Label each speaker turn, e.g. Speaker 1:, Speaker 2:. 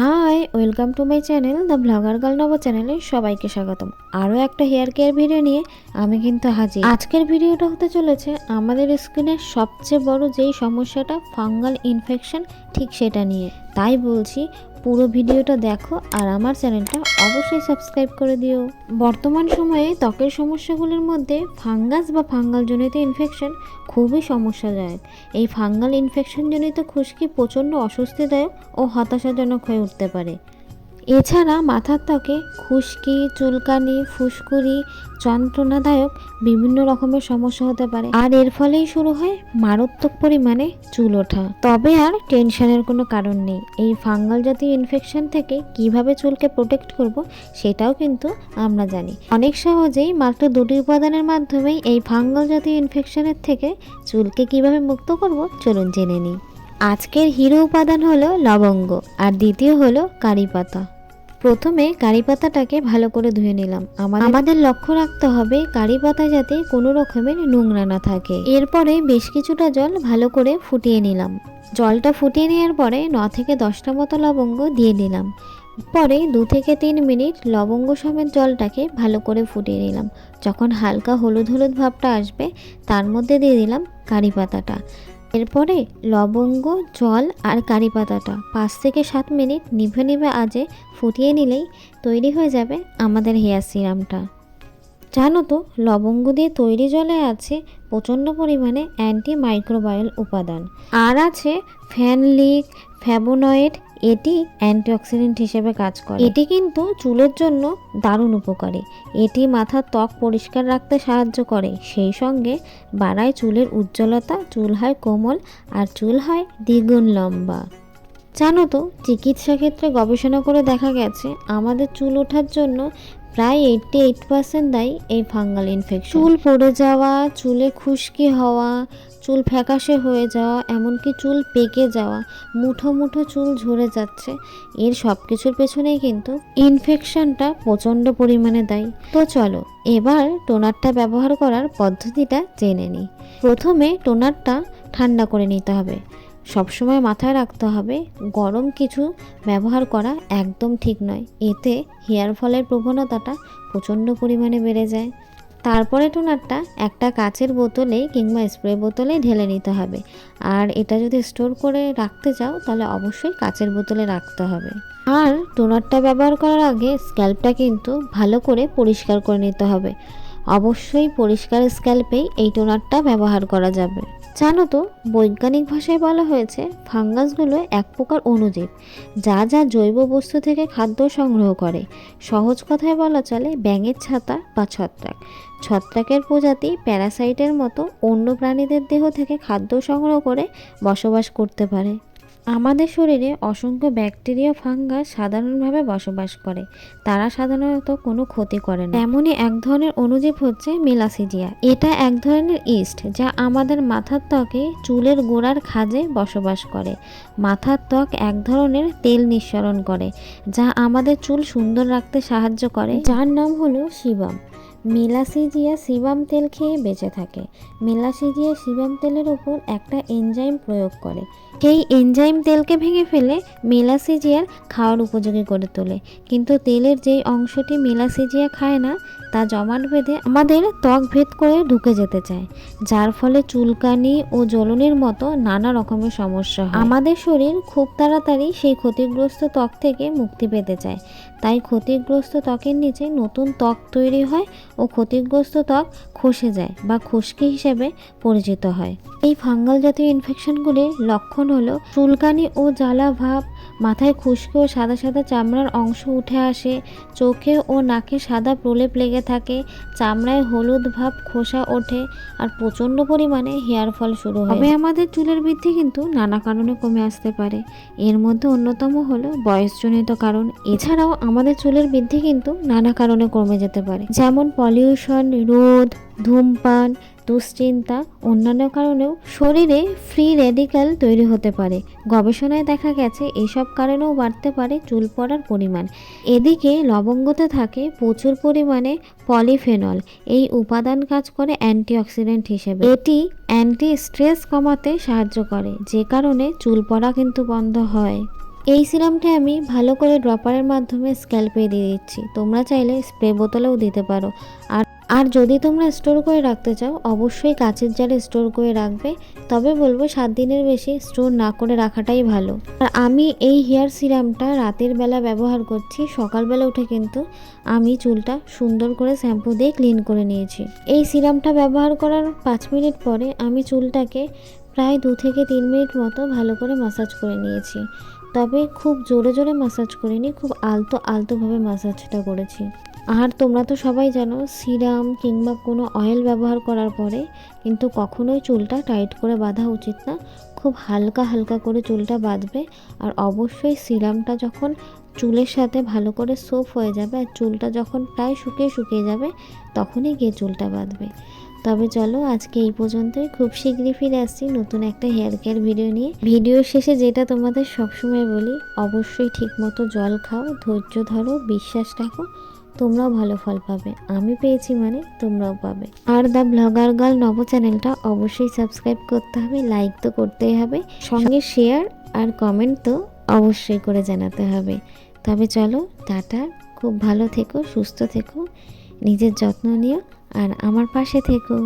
Speaker 1: Hi, welcome to my channel the blogger girl নব চ্যানেলে সবাইকে স্বাগতম। আরও একটা হেয়ার কেয়ার ভিডিও নিয়ে আমি কিন্তু হাজির। আজকের ভিডিওটা হতে চলেছে আমাদের স্কিনের সবচেয়ে বড় যেই সমস্যাটা ফাঙ্গাল ইনফেকশন ঠিক সেটা নিয়ে। তাই বলছি পুরো ভিডিওটা দেখো আর আমার চ্যানেলটা অবশ্যই সাবস্ক্রাইব করে দিও। বর্তমান সময়ে ত্বকের সমস্যাগুলির মধ্যে ফাঙ্গাস বা ফাঙ্গাল জনিত ইনফেকশন খুবই সমস্যাদায়ক। এই ফাঙ্গাল ইনফেকশনজনিত খুশকি প্রচণ্ড অস্বস্তিদায়ক ও হতাশাজনক হয়ে উঠতে পারে। এছাড়া মাথার ত্বকে খুশকি, চুলকানি, ফুসকুড়ি, যন্ত্রণাদায়ক বিভিন্ন রকমের সমস্যা হতে পারে। আর এর ফলেই শুরু হয় মারাত্মক পরিমাণে চুল ওঠা। তবে আর টেনশনের কোনো কারণ নেই। এই ফাঙ্গাল জাতীয় ইনফেকশন থেকে কীভাবে চুলকে প্রোটেক্ট করব সেটাও কিন্তু আমরা জানি। অনেক সহজেই মাত্র দুটি উপাদানের মাধ্যমেই এই ফাঙ্গাল জাতীয় ইনফেকশনের থেকে চুলকে কীভাবে মুক্ত করব চলুন জেনে নিই। আজকের হিরো উপাদান হলো লবঙ্গ আর দ্বিতীয় হলো কারি পাতা। প্রথমে কারি পাতাটাকে ভালো করে ধুয়ে নিলাম। আমাদের লক্ষ্য রাখতে হবে কারি পাতা যাতে কোনো রকমের নোংরা না থাকে। এরপরে বেশ কিছুটা জল ভালো করে ফুটিয়ে নিলাম। জলটা ফুটিয়ে নেওয়ার পরে ন থেকে দশটা মতো লবঙ্গ দিয়ে দিলাম পরে দু থেকে তিন মিনিট লবঙ্গ সমেত জলটাকে ভালো করে ফুটিয়ে নিলাম। যখন হালকা হলুদ হলুদ ভাবটা আসবে, তার মধ্যে দিয়ে দিলাম কারি পাতাটা এরপরে লবঙ্গ, জল আর কারি পাতাটা। পাঁচ থেকে সাত মিনিট নিভে নিভে আজে ফুটিয়ে নিলেই তৈরি হয়ে যাবে আমাদের হেয়ার সিরামটা। জানো তো, লবঙ্গ দিয়ে তৈরি জলে আছে প্রচণ্ড পরিমাণে অ্যান্টি মাইক্রোবায়াল উপাদান। আর আছে ফ্যানলিক, ফ্যাবোনয়েড এটি অ্যান্টিঅক্সিডেন্ট হিসেবে কাজ করে। এটি কিন্তু চুলের জন্য দারুণ উপকারী। এটি মাথার ত্বক পরিষ্কার রাখতে সাহায্য করে। সেই সঙ্গে বাড়ায় চুলের উজ্জ্বলতা, চুল হয় কোমল, আর চুল হয় দ্বিগুণ লম্বা। জানো তো, চিকিৎসা ক্ষেত্রে গবেষণা করে দেখা গেছে, আমাদের চুল ওঠার জন্য প্রায় এইটটি এইট পার্সেন্ট দায়ী এই ফাঙ্গাল ইনফেকশন চুল পড়ে যাওয়া, চুলে খুশকি হওয়া, চুল ফ্যাকাশে হয়ে যাওয়া, এমনকি চুল পেকে যাওয়া, মুঠো মুঠো চুল ঝরে যাচ্ছে, এর সব কিছুর পেছনেই কিন্তু ইনফেকশনটা প্রচণ্ড পরিমাণে দায়ী। তো চলো, এবার টোনারটা ব্যবহার করার পদ্ধতিটা জেনে নিই। প্রথমে টোনারটা ঠান্ডা করে নিতে হবে। সবসময় মাথায় রাখতে হবে, গরম কিছু ব্যবহার করা একদম ঠিক নয়। এতে হেয়ার ফলের প্রবণতাটা প্রচণ্ড পরিমাণে বেড়ে যায়। তারপরে টোনারটা একটা কাচের বোতলে কিংবা স্প্রে বোতলে ঢেলে নিতে হবে। আর এটা যদি স্টোর করে রাখতে চাও, তাহলে অবশ্যই কাচের বোতলে রাখতে হবে। আর টোনারটা ব্যবহার করার আগে স্ক্যাল্পটা কিন্তু ভালো করে পরিষ্কার করে নিতে হবে। অবশ্যই পরিষ্কার স্ক্যাল্পেই এই টোনারটা ব্যবহার করা যাবে। জানো তো, বৈজ্ঞানিক ভাষায় বলা হয়েছে ফাঙ্গাসগুলো এক প্রকার অণুজীব, যা যা জৈব বস্তু থেকে খাদ্য সংগ্রহ করে। সহজ কথায় বলা চলে, ব্যাঙের ছাতা বা ছত্রাক। ছত্রাকের প্রজাতি প্যারাসাইটের মতো অন্য প্রাণীদের দেহ থেকে খাদ্য সংগ্রহ করে বসবাস করতে পারে। আমাদের শরীরে অসংখ্য ব্যাকটেরিয়া ফাঙ্গাস সাধারণভাবে বসবাস করে। তারা সাধারণত কোনো ক্ষতি করে না। এমনই এক ধরনের অণুজীব হচ্ছে মেলাসিজিয়া এটা এক ধরনের ইস্ট যা আমাদের মাথার ত্বকে চুলের গোড়ার খাজে বসবাস করে। মাথার ত্বক এক ধরনের তেল নিঃসরণ করে, যা আমাদের চুল সুন্দর রাখতে সাহায্য করে, যার নাম হলো শিবাম। মেলাসিজিয়া সিবাম তেল খেয়ে বেঁচে থাকে। মেলাসিজিয়া সিবাম তেলের উপর একটা এনজাইম প্রয়োগ করে। সেই এনজাইম তেলকে ভেঙে ফেলে মেলাসিজিয়ার খাওয়ার উপযোগী করে তোলে। কিন্তু তেলের যেই অংশটি মেলাসিজিয়া খায় না, তা জমাট বেঁধে আমাদের ত্বক ভেদ করে ঢুকে যেতে চায়। যার ফলে চুলকানি ও জ্বলনের মতো নানা রকমের সমস্যা হয়। আমাদের শরীর খুব তাড়াতাড়ি সেই ক্ষতিগ্রস্ত ত্বক থেকে মুক্তি পেতে চায়। তাই ক্ষতিগ্রস্ত ত্বকের নিচে নতুন ত্বক তৈরি হয় ও ক্ষতিগ্রস্ত ত্বক খসে যায় বা খুশকি হিসেবে পরিচিত হয়। এই ফাঙ্গাল জাতীয় ইনফেকশনগুলির লক্ষণ হলো চুলকানি ও জ্বালা ভাব, মাথায় খুশকি ও সাদা সাদা চামড়ার অংশ উঠে আসে, চোখে ও নাকে সাদা প্রলেপ লেগে থাকে, চামড়ায় হলুদ ভাব খোসা ওঠে আর প্রচণ্ড পরিমাণে হেয়ার ফল শুরু হয়। তবে আমাদের চুলের বৃদ্ধি কিন্তু নানা কারণে কমে আসতে পারে। এর মধ্যে অন্যতম হলো বয়সজনিত কারণ। এছাড়াও আমাদের চুলের বৃদ্ধি কিন্তু নানা কারণে কমে যেতে পারে। যেমন পলিউশন রোদ, ধূমপান, দুশ্চিন্তা অন্যান্য কারণেও শরীরে ফ্রি রেডিক্যাল তৈরি হতে পারে। গবেষণায় দেখা গেছে এসব কারণেও বাড়তে পারে চুল পড়ার পরিমাণ। এদিকে লবঙ্গতে থাকে প্রচুর পরিমাণে পলিফেনল এই উপাদান কাজ করে অ্যান্টিঅক্সিডেন্ট হিসেবে। এটি অ্যান্টি স্ট্রেস কমাতে সাহায্য করে, যে কারণে চুল পড়া কিন্তু বন্ধ হয়। এই সিরামটা আমি ভালো করে ড্রপারের মাধ্যমে স্ক্যাল্পে দিয়ে দিচ্ছি। তোমরা চাইলে স্প্রে বোতলেও দিতে পারো। আর আর যদি তোমরা স্টোর করে রাখতে চাও, অবশ্যই কাচের জারে স্টোর করে রাখবে। তবে বলব সাত দিনের বেশি স্টোর না করে রাখাটাই ভালো। আর আমি এই হেয়ার সিরামটা রাতের বেলা ব্যবহার করছি, সকালবেলা উঠে কিন্তু আমি চুলটা সুন্দর করে শ্যাম্পু দিয়ে ক্লিন করে নিয়েছি। এই সিরামটা ব্যবহার করার পাঁচ মিনিট পরে আমি চুলটাকে প্রায় দু থেকে তিন মিনিট মতো ভালো করে মাসাজ করে নিয়েছি। তবে খুব জোরে জোরে মাসাজ করিনি, খুব আলতো আলতোভাবে মাসাজটা করেছি। আর তোমরা তো সবাই জানো সিরাম কিংবা কোনো অয়েল ব্যবহার করার পরে কিন্তু কখনোই চুলটা টাইট করে বাঁধা উচিত না। খুব হালকা হালকা করে চুলটা বাঁধবে আর অবশ্যই সিরামটা যখন চুলের সাথে ভালো করে সোপ হয়ে যাবে আর চুলটা যখন প্রায় শুকিয়ে শুকিয়ে যাবে, তখনই গিয়ে চুলটা বাঁধবে। তবে চলো আজকে এই পর্যন্তই। খুব শীঘ্রই ফিরে আসছি নতুন একটা হেয়ার কেয়ার ভিডিও নিয়ে। ভিডিওর শেষে যেটা তোমাদের সবসময় বলি, অবশ্যই ঠিকমতো জল খাও, ধৈর্য ধরো, বিশ্বাস রাখো, তোমরাও ভালো ফল পাবে। আমি পেয়েছি মানে তোমরাও পাবে। আর দ্য ব্লগার গার্ল নব চ্যানেলটা অবশ্যই সাবস্ক্রাইব করতে হবে, লাইক তো করতেই হবে, সঙ্গে শেয়ার আর কমেন্ট তো অবশ্যই করে জানাতে হবে। তবে চলো, টাটা, খুব ভালো থেকো, সুস্থ থেকো, নিজের যত্ন নিও। আর আমার পাশে থেকো।